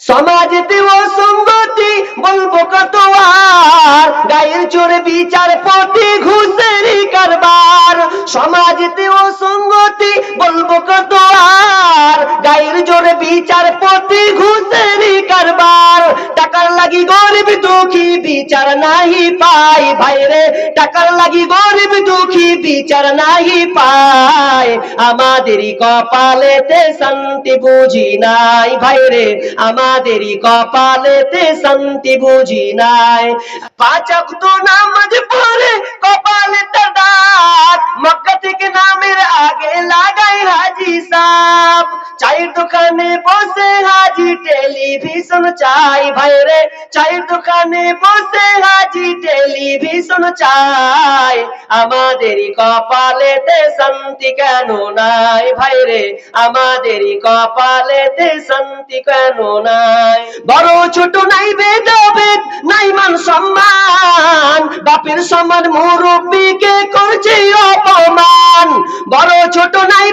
সমাজেতে অসঙ্গতি বলব কত আর গায়ের চোরে বিচার পথে ঘুষের কারবার। সমাজেতে অসঙ্গতি বলব কত আর গায়ের জোরে বিচার পথে ঘুষের কারবার। টাকার লাগি গরিব নাহি পাই ভাইরে টাকার লাগি গরিব দুঃখী বিচার নাহি পায় আমাদেরই কপালেতে শান্তি বুঝি নাই ভাইরে আমাদেরই কপালেতে শান্তি বুঝি নাই পাঁচক তো নামাজ পড়ে কপালে তার দাগ মক্কা থেকে নামের আগে লাগাই হাজি সাপ চায়ের দোকানে বসে হাজি টেলিভিশন চাই ভাইরে চায়ের দোকানে বসে হাজি টেলিভিশন চাই। আমাদেরই কপালেতে শান্তি কেন নাই? ভাইরে আমাদেরই কপালেতে শান্তি কেন নাই? বড় ছোট নাই বেদ বেদ নাই মান সম্মান। বাপের সমান মুরব্বীকে করছে অপমান। বড় ছোট নাই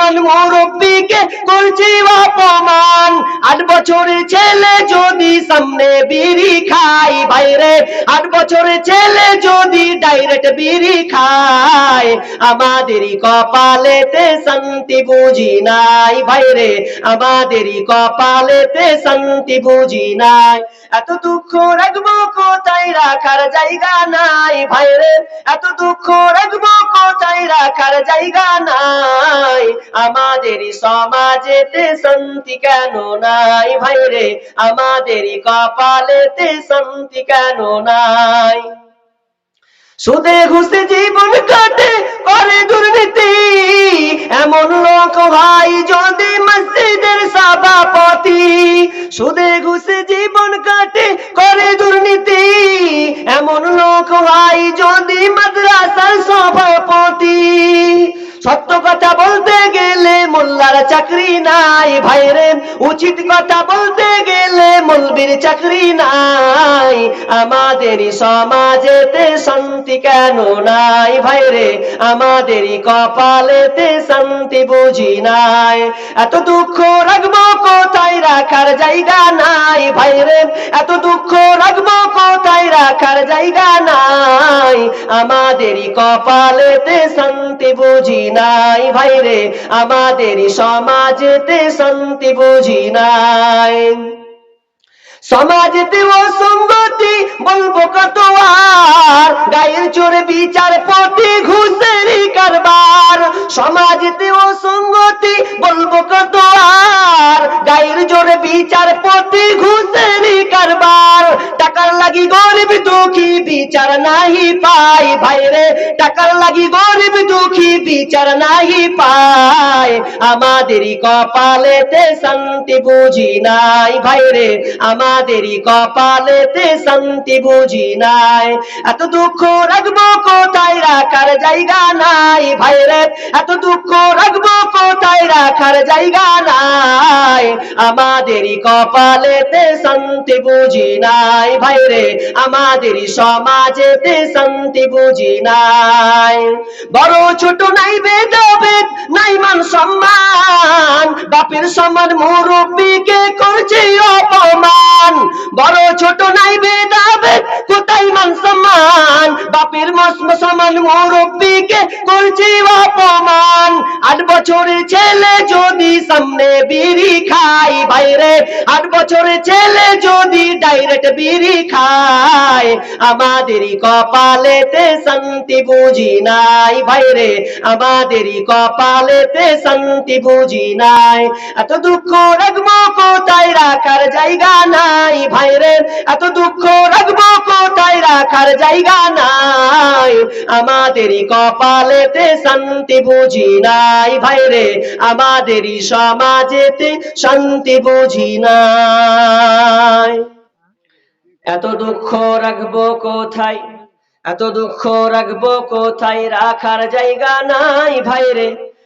সমান মুরব্বীকে করছে অপমান। আট বছরের ছেলে যদি সামনে বিড়ি খাই বাইরে আট বছরের ছেলে যদি ডাইরেক্ট বিড়ি খায় আমাদেরই কপালেতে শান্তি বুঝি নাই ভাইরে আমাদেরই কপালেতে শান্তি বুঝি নাই। এত দুঃখ রাখব কোথায় রাখার জায়গা নাই ভাইরে এত দুঃখ রাখব রাখার জায়গা নাই। সমাজেতে শান্তি কেন নাই? ভাইরে আমাদেরই কপালেতে শান্তি কেন নাই? সুদে ঘুষে জীবন কাটে, করে দুর্নীতি। এমন লোক ভাই, যদি মসজিদের সভাপতি। সুদে ঘুষে জীবন কাটে, করে দুর্নীতি। এমন লোক ভাই, যদি সভাপতি। সত্য কথা বলতে গেলে মোল্লার চাকরি নাই ভাইরে উচিত কথা বলতে গেলে মলবির চাকরি নাই। আমাদেরই সমাজেতে শান্তি কেন নাই ভাইরে আমাদেরই কপালেতে শান্তি বুঝি নাই। এত দুঃখ রাখব কোথায় রাখার জায়গা নাই ভাইরে এত দুঃখ রাখব কোথায় রাখার জায়গা নাই। আমাদেরই কপালেতে শান্তি বুঝি নাই, ভাইরে, আমাদেরই সমাজেতে শান্তি বুঝি নাই। সমাজেতে অসঙ্গতি বলব কত আর গায়ের চোরে বিচার পথে ঘুষেরই কারবার। সমাজেতে অসঙ্গতি বলব কত আর গায়ের জোরে বিচার পথে টাকার লাগি গরিব দুঃখী, বিচার নাহি পাই। ভাইরে, টাকার লাগি গরিব দুঃখী, বিচার নাহি পায় আমাদেরই কপালেতে শান্তি বুঝি নাই। ভাইরে আমাদেরই কপালেতে শান্তি বুঝি নাই। এত দুঃখ রাখব কোথায়? রাখার জায়গা নাই। ভাইরে এত দুঃখ রাখব কোথায় রাখার জায়গা নাই? আমাদেরই কপালেতে শান্তি বুঝি নাই। ভাইরে, আমাদেরই সমাজেতে শান্তি বুঝি নাই। বড় ছোট নাই ভেদাভেদ, নাই মান সম্মান। বাপের সমান মুরব্বীকে করছে অপমান। বড় ছোট নাই সম্মান বাপের মস্ম সমান মুরব্বীকে করছে অপমান আট বছরের ছেলে যদি সামনে বিড়ি খাই বাইরে আট বছরের ছেলে যদি ডাইরেক্ট বিড়ি খায় আমাদেরই কপালেতে শান্তি বুঝি নাই ভাইরে আমাদেরই কপালেতে শান্তি বুঝি নাই এত দুঃখ রাখব কোথায় রাখার জায়গা নাই? ভাইরে, এত দুঃখ রাখব কোথায় রাখার জায়গা নাই? আমাদেরই কপালেতে শান্তি বুঝি নাই, ভাইরে। আমাদেরই সমাজেতে শান্তি বুঝি নাই। এত দুঃখ রাখব কোথায়? এত দুঃখ রাখব কোথায় রাখার জায়গা নাই, ভাইরে।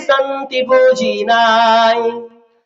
শান্তি বুঝি নাই।